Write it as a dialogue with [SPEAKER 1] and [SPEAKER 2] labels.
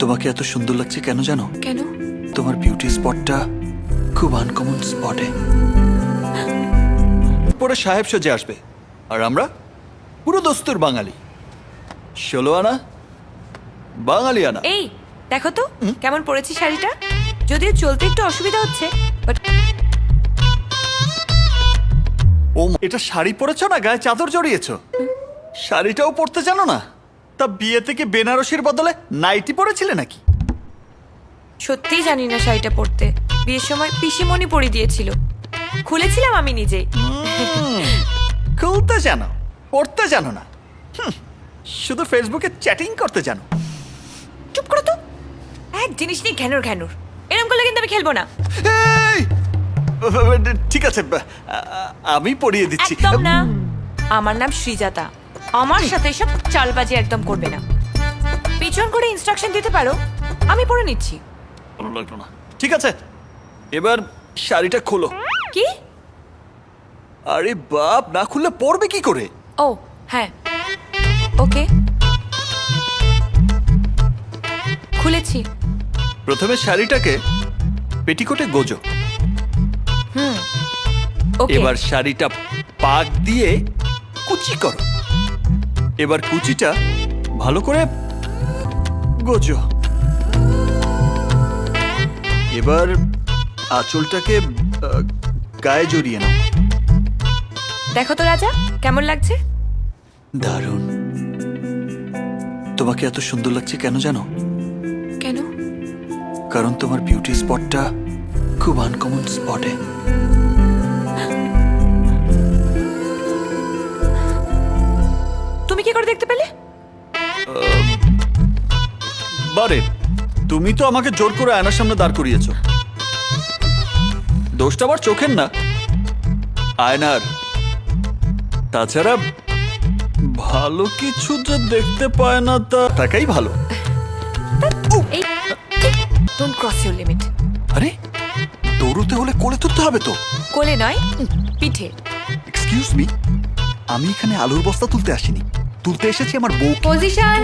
[SPEAKER 1] তোমাকে এত সুন্দর লাগছে কেন জানো?
[SPEAKER 2] কেন?
[SPEAKER 1] তোমার বিউটি স্পটটা খুব আনকমন স্পটে পরে সাহেব সজে আসবে। আর আমরা পুরো দস্তুর বাঙালি। ষোলো আনা বাঙালি আনা।
[SPEAKER 2] এই দেখো তো কেমন পড়েছি শাড়িটা? যদিও চলতে একটু অসুবিধা হচ্ছে বাট
[SPEAKER 1] ও এটা শাড়ি পরেছো না? গায়ে চাদর জড়িয়েছো? শাড়িটাও পরতে জানো না? তা বিয়ে থেকে বেনারসির বদলে নাইটি পরেছিলে নাকি?
[SPEAKER 2] সত্যিই জানি না শাড়িটা পরতে। বিয়ের সময় পিসিমণি পরিয়ে দিয়েছিল। খুলেছিলাম আমি নিজেই।
[SPEAKER 1] খুলতে জানো পড়তে জানো না। হুম, শুধু ফেসবুকে চ্যাটিং করতে জানো।
[SPEAKER 2] চুপ করো তো। এক জিনিস নিয়ে ঘ্যানোর ঘ্যানোর। এরকম করলে কিন্তু আমি খেলব না।
[SPEAKER 1] এই! ঠিক আছে আ- আ- আমি পড়িয়ে দিচ্ছি।
[SPEAKER 2] একদম না। আমার নাম শ্রীজাতা আমার সাথে সব চালবাজি একদম করবে না। পিছন করে ইনস্ট্রাকশন দিতে পারো আমি পড়ে নিচ্ছি।
[SPEAKER 1] ভালো লাগল না। ঠিক আছে এবার শাড়িটা খোলো।
[SPEAKER 2] কি?
[SPEAKER 1] আরে বাপ না খুললে পড়বে কি করে?
[SPEAKER 2] ও হ্যাঁ। ওকে। খুলেছি।
[SPEAKER 1] প্রথমে শাড়িটাকে পেটিকোটে গোজো।
[SPEAKER 2] ওকে।
[SPEAKER 1] এবার শাড়িটা পাক দিয়ে কুচি করো। এবার কুচিটা ভালো করে গোজো। এবার আঁচলটাকে গায়ে জড়িয়ে নাও।
[SPEAKER 2] দেখো তো রাজা কেমন লাগছে?
[SPEAKER 1] দারুণ। তোমাকে এত সুন্দর লাগছে কেন জানো?
[SPEAKER 2] কেন?
[SPEAKER 1] কারণ তোমার বিউটি স্পটটা খুব আনকমন স্পটে বারে তুমি তো আমাকে জোর করে আয়নার সামনে দাঁড় করিয়েছ। দোষটা আবার চোখের না? আয়নার। তাছাড়া ভালো কিছু যে দেখতে পায় না তা। টাকাই ভালো।
[SPEAKER 2] ডোন্ট ক্রস ইউর লিমিট
[SPEAKER 1] আরে দৌড়তে হলে কোলে তুলতে হবে তো।
[SPEAKER 2] কোলে নয় পিঠে।
[SPEAKER 1] এক্সকিউজ মি আমি এখানে আলুর বস্তা তুলতে আসিনি। তুলতে এসেছি আমার বউ
[SPEAKER 2] পজিশন